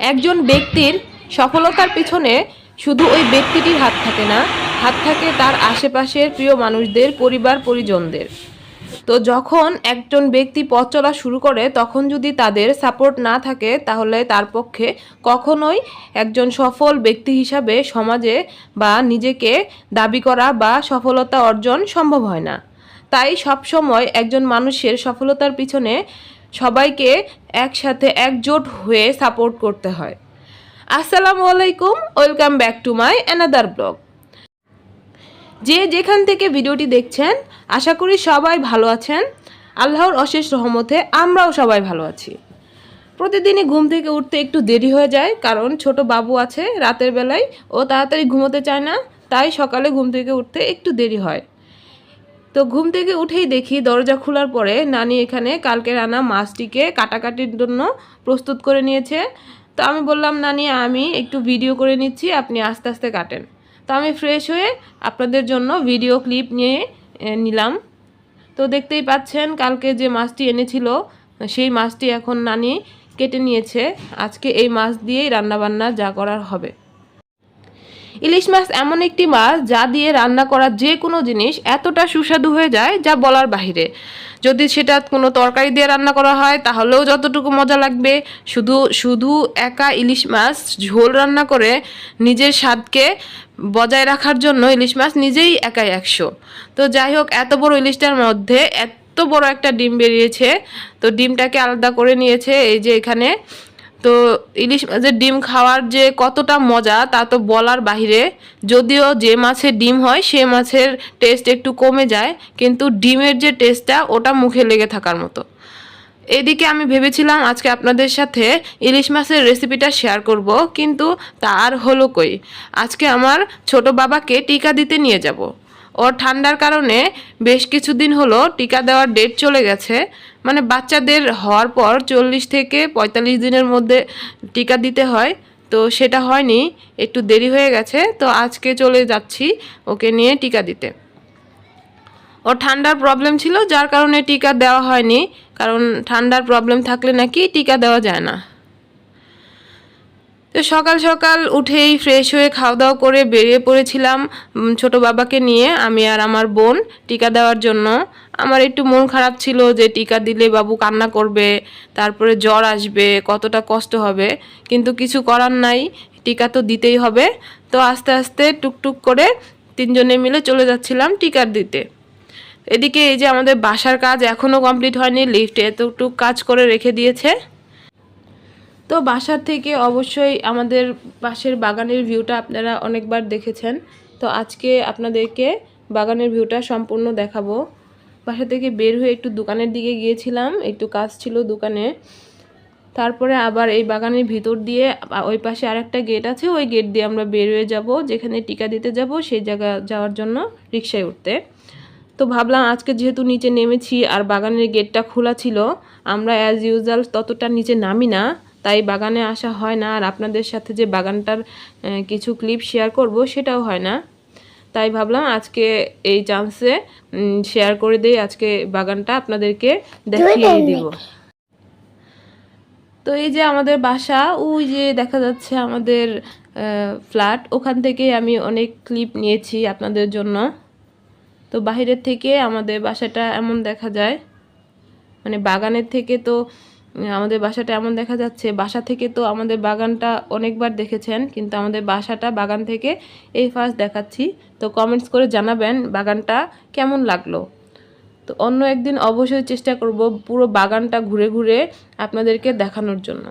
একজন ব্যক্তির সফলতার পিছনে শুধু ওই ব্যক্তিটির হাত থাকে না, হাত থাকে তার আশেপাশের প্রিয় মানুষদের, পরিবার, পরিজনদের। তো যখন একজন ব্যক্তি পথ চলা শুরু করে, তখন যদি তাদের সাপোর্ট না থাকে, তাহলে তার পক্ষে কখনোই একজন সফল ব্যক্তি হিসাবে সমাজে বা নিজেকে দাবি করা বা সফলতা অর্জন সম্ভব হয় না। তাই সবসময় একজন মানুষের সফলতার পিছনে সবাইকে একসাথে একজোট হয়ে সাপোর্ট করতে হয়। আসসালামু আলাইকুম, welcome back to my another blog. যে যেখান থেকে ভিডিওটি দেখছেন, আশা করি সবাই ভালো আছেন। আল্লাহর অশেষ রহমতে আমরাও সবাই ভালো আছি। প্রতিদিনই ঘুম থেকে উঠতে একটু দেরি হয়ে যায়, কারণ ছোট বাবু আছে রাতের বেলায়, ও তাড়াতাড়ি ঘুমোতে চায় না, তাই সকালে ঘুম থেকে উঠতে একটু দেরি হয়। তো ঘুম থেকে উঠেই দেখি দরজা খোলার পরে নানি এখানে কালকে রান্না মাছটিকে কাটাকাটির জন্য প্রস্তুত করে নিয়েছে। তো আমি বললাম, নানি, আমি একটু ভিডিও করে নিচ্ছি, আপনি আস্তে আস্তে কাটেন। তো আমি ফ্রেশ হয়ে আপনাদের জন্য ভিডিও ক্লিপ নিয়ে নিলাম। তো দেখতেই পাচ্ছেন, কালকে যে মাছটি এনেছিল, সেই মাছটি এখন নানি কেটে নিয়েছে। আজকে এই মাছ দিয়েই রান্নাবান্না যা করার হবে। ইলিশ মাছ এমন একটি মাছ যা দিয়ে রান্না করা যে কোনো জিনিস এতটা সুস্বাদু হয়ে যায় যা বলার বাহিরে। যদি সেটা কোনো তরকারি দিয়ে রান্না করা হয়, তাহলেও যতটুকু মজা লাগবে। শুধু শুধু একা ইলিশ মাছ ঝোল রান্না করে নিজের স্বাদকে বজায় রাখার জন্য ইলিশ মাছ নিজেই একাই একশো। তো যাই হোক, এত বড় ইলিশটার মধ্যে এত বড় একটা ডিম বেরিয়েছে। তো ডিমটাকে আলাদা করে নিয়েছে। এই যে এখানে তো ইলিশ মাছের ডিম খাওয়ার যে কতটা মজা, তা তো বলার বাহিরে। যদিও যে মাছের ডিম হয়, সে মাছের টেস্ট একটু কমে যায়, কিন্তু ডিমের যে টেস্টটা ওটা মুখে লেগে থাকার মতো। এদিকে আমি ভেবেছিলাম আজকে আপনাদের সাথে ইলিশ মাছের রেসিপিটা শেয়ার করব, কিন্তু তার হলো কই? আজকে আমার ছোট বাবাকে টিকা দিতে নিয়ে যাব। ওর ঠান্ডার কারণে বেশ কিছুদিন হলো টিকা দেওয়ার ডেট চলে গেছে। মানে বাচ্চাদের হওয়ার পর চল্লিশ থেকে পঁয়তাল্লিশ দিনের মধ্যে টিকা দিতে হয়। তো সেটা হয়নি, একটু দেরি হয়ে গেছে। তো আজকে চলে যাচ্ছি ওকে নিয়ে টিকা দিতে। ওর ঠান্ডার প্রবলেম ছিল, যার কারণে টিকা দেওয়া হয়নি। কারণ ঠান্ডার প্রবলেম থাকলে নাকি টিকা দেওয়া যায় না। তো সকাল সকাল উঠেই ফ্রেশ হয়ে খাওয়া দাওয়া করে বেরিয়ে পড়েছিলাম ছোট বাবাকে নিয়ে, আমি আর আমার বোন টিকা দেওয়ার জন্য। আমার একটু মন খারাপ ছিল যে টিকা দিলে বাবু কান্না করবে, তারপরে জ্বর আসবে, কতটা কষ্ট হবে। কিন্তু কিছু করার নাই, টিকা তো দিতেই হবে। তো আস্তে আস্তে টুকটুক করে তিনজনে মিলে চলে যাচ্ছিলাম টিকা দিতে। এদিকে এই যে আমাদের বাসার কাজ এখনও কমপ্লিট হয়নি লিফটে এতটুক কাজ করে রেখে দিয়েছে। তো বাসার থেকে অবশ্যই আমাদের পাশের বাগানের ভিউটা আপনারা অনেকবার দেখেছেন। তো আজকে আপনাদেরকে বাগানের ভিউটা সম্পূর্ণ দেখাবো। বাসা থেকে বের হয়ে একটু দোকানের দিকে গিয়েছিলাম, একটু কাজ ছিল দোকানে। তারপরে আবার এই বাগানের ভিতর দিয়ে ওই পাশে আরেকটা গেট আছে, ওই গেট দিয়ে আমরা বের হয়ে যাব, যেখানে টিকা দিতে যাব সেই জায়গা যাওয়ার জন্য রিক্সায় উঠতে। তো ভাবলাম আজকে যেহেতু নিচে নেমেছি আর বাগানের গেটটা খোলা ছিল, আমরা অ্যাজ ইউজুয়াল ততটা নিচে নামি না। তাই বাগানে আসা হয় না। আর আপনাদের সাথে যে বাগানটার কিছু ক্লিপ শেয়ার করব সেটাও হয় না। তাই ভাবলাম আজকে এই চান্সে শেয়ার করে দেই আজকে বাগানটা আপনাদেরকে দেখিয়ে দিব। তো এই যে আমাদের বাসা ওই যে দেখা যাচ্ছে আমাদের ফ্ল্যাট ওখান থেকে আমি অনেক ক্লিপ নিয়েছি আপনাদের জন্য। তো বাইরের থেকে আমাদের বাসাটা এমন দেখা যায়। মানে বাগানের থেকে তো আমাদের বাসাটা এমন দেখা যাচ্ছে, বাসা থেকে তো আমাদের বাগানটা অনেকবার দেখেছেন, কিন্তু আমাদের বাসাটা বাগান থেকে এই ফার্স্ট দেখাচ্ছি। তো কমেন্টস করে জানাবেন বাগানটা কেমন লাগল। তো অন্য একদিন অবশ্যই চেষ্টা করব পুরো বাগানটা ঘুরে ঘুরে আপনাদেরকে দেখানোর জন্য।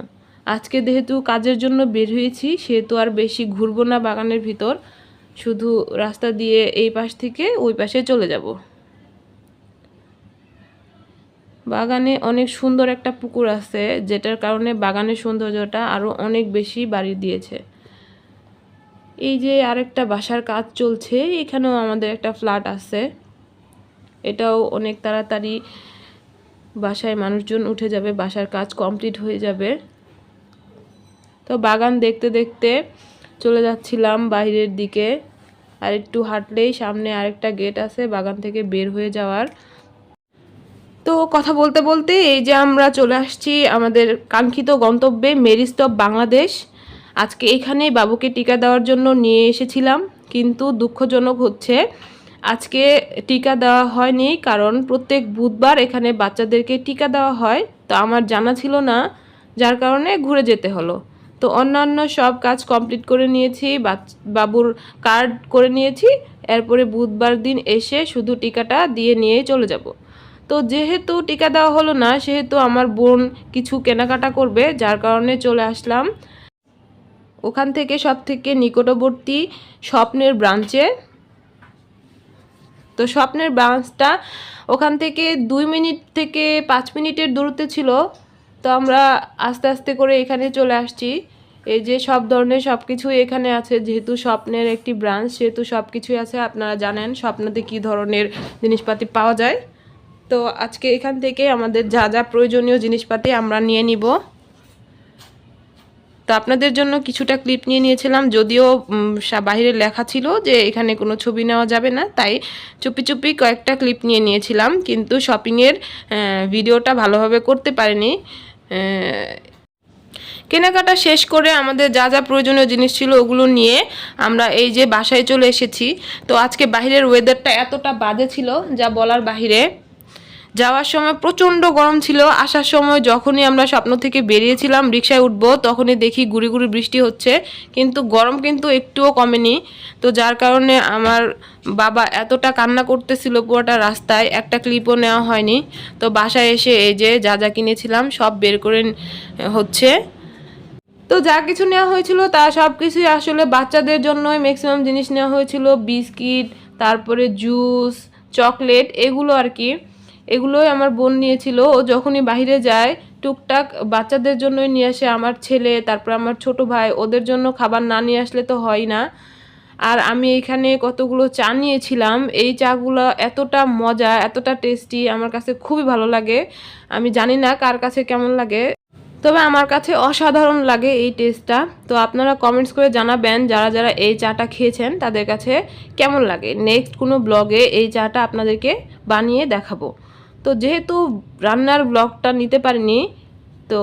আজকে যেহেতু কাজের জন্য বের হয়েছি, সেহেতু আর বেশি ঘুরবো না বাগানের ভিতর। শুধু রাস্তা দিয়ে এই পাশ থেকে ওই পাশে চলে যাব। বাগানে অনেক সুন্দর একটা পুকুর আছে, যেটার কারণে বাগানের সৌন্দর্যটা আরও অনেক বেশি বাড়ি দিয়েছে। এই যে আরেকটা বাসার কাজ চলছে, এখানেও আমাদের একটা ফ্ল্যাট আছে। এটাও অনেক তাড়াতাড়ি বাসায় মানুষজন উঠে যাবে, বাসার কাজ কমপ্লিট হয়ে যাবে। তো বাগান দেখতে দেখতে চলে যাচ্ছিলাম বাইরের দিকে, আর একটু হাঁটলেই সামনে আরেকটা গেট আছে বাগান থেকে বের হয়ে যাওয়ার। তো কথা বলতে বলতে এই যে আমরা চলে আসছি আমাদের কাঙ্ক্ষিত গন্তব্যে মেরিস্টপ বাংলাদেশ। আজকে এখানে বাবুকে টিকা দেওয়ার জন্য নিয়ে এসেছিলাম, কিন্তু দুঃখজনক হচ্ছে আজকে টিকা দেওয়া হয়নি, কারণ প্রত্যেক বুধবার এখানে বাচ্চাদেরকে টিকা দেওয়া হয়। তো আমার জানা ছিল না, যার কারণে ঘুরে যেতে হলো। তো অন্যান্য সব কাজ কমপ্লিট করে নিয়েছি বাবুর কার্ড করে নিয়েছি, এরপরে বুধবার দিন এসে শুধু টিকাটা দিয়ে নিয়ে চলে যাব। তো যেহেতু টিকা দেওয়া হলো না, সেহেতু আমার বোন কিছু কেনাকাটা করবে, যার কারণে চলে আসলাম। ওখান থেকে সব থেকে নিকটবর্তী স্বপ্নের ব্রাঞ্চে। তো স্বপ্নের ব্রাঞ্চটা ওখান থেকে দুই মিনিট থেকে পাঁচ মিনিটের দূরত্বে ছিল। তো আমরা আস্তে আস্তে করে এখানে চলে আসছি। এই যে সব ধরনের সব কিছুই এখানে আছে, যেহেতু স্বপ্নের একটি ব্রাঞ্চ, সেহেতু সব কিছুই আছে, আপনারা জানেন স্বপ্নতে কী ধরনের জিনিসপাতি পাওয়া যায়। তো আজকে এখান থেকে আমাদের যা যা প্রয়োজনীয় জিনিসপাতি আমরা নিয়ে নিব। তো আপনাদের জন্য কিছুটা ক্লিপ নিয়ে নিয়েছিলাম, যদিও বাইরে লেখা ছিল যে এখানে কোনো ছবি নেওয়া যাবে না, তাই চুপি চুপি কয়েকটা ক্লিপ নিয়ে নিয়েছিলাম, কিন্তু শপিংয়ের ভিডিওটা ভালোভাবে করতে পারিনি। কেনাকাটা শেষ করে আমাদের যা যা প্রয়োজনীয় জিনিস ছিল ওগুলো নিয়ে আমরা এই যে বাসায় চলে এসেছি। তো আজকে বাইরের ওয়েদারটা এতটা বাজে ছিল, যা বলার বাহিরে। যাওয়ার সময় প্রচণ্ড গরম ছিল। আসার সময় যখনই আমরা স্বপ্ন থেকে বেরিয়েছিলাম, রিক্সায় উঠব, তখনই দেখি গুড়ি গুড়ি বৃষ্টি হচ্ছে। কিন্তু গরম কিন্তু একটুও কমেনি। তো যার কারণে আমার বাবা এতটা কান্না করতেছিল পুরোটা রাস্তায়, একটা ক্লিপও নেওয়া হয়নি। তো বাসায় এসে এই যে যা যা কিনেছিলাম, সব বের করে হচ্ছে। তো যা কিছু নেওয়া হয়েছিল তা সব কিছুই আসলে বাচ্চাদের জন্যই ম্যাক্সিমাম জিনিস নেওয়া হয়েছিল। বিস্কিট, তারপরে জুস চকলেট এগুলো আর কি। এগুলোই আমার বোন নিয়েছিল। ও যখনই বাইরে যায়, টুকটাক বাচ্চাদের জন্যই নিয়ে আসে আমার ছেলে, তারপর আমার ছোট ভাই, ওদের জন্য খাবার না নিয়ে আসলে তো হয় না। আর আমি এখানে কতগুলো চা নিয়েছিলাম, এই চাগুলো এতটা মজা, এতটা টেস্টি আমার কাছে খুবই ভালো লাগে। আমি জানি না কার কাছে কেমন লাগে, তবে আমার কাছে অসাধারণ লাগে এই টেস্টটা তো আপনারা কমেন্টস করে জানাবেন যারা যারা এই চাটা খেয়েছেন, তাদের কাছে কেমন লাগে। নেক্সট কোনো ব্লগে এই চাটা আপনাদেরকে বানিয়ে দেখাবো। তো যেহেতু রান্নার ব্লগটা নিতে পারিনি, তো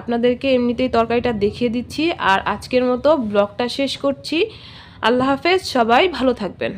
আপনাদেরকে এমনিতেই তরকারিটা দেখিয়ে দিচ্ছি। আর আজকের মতো ব্লগটা শেষ করছি। আল্লাহ হাফেজ, সবাই ভালো থাকবেন।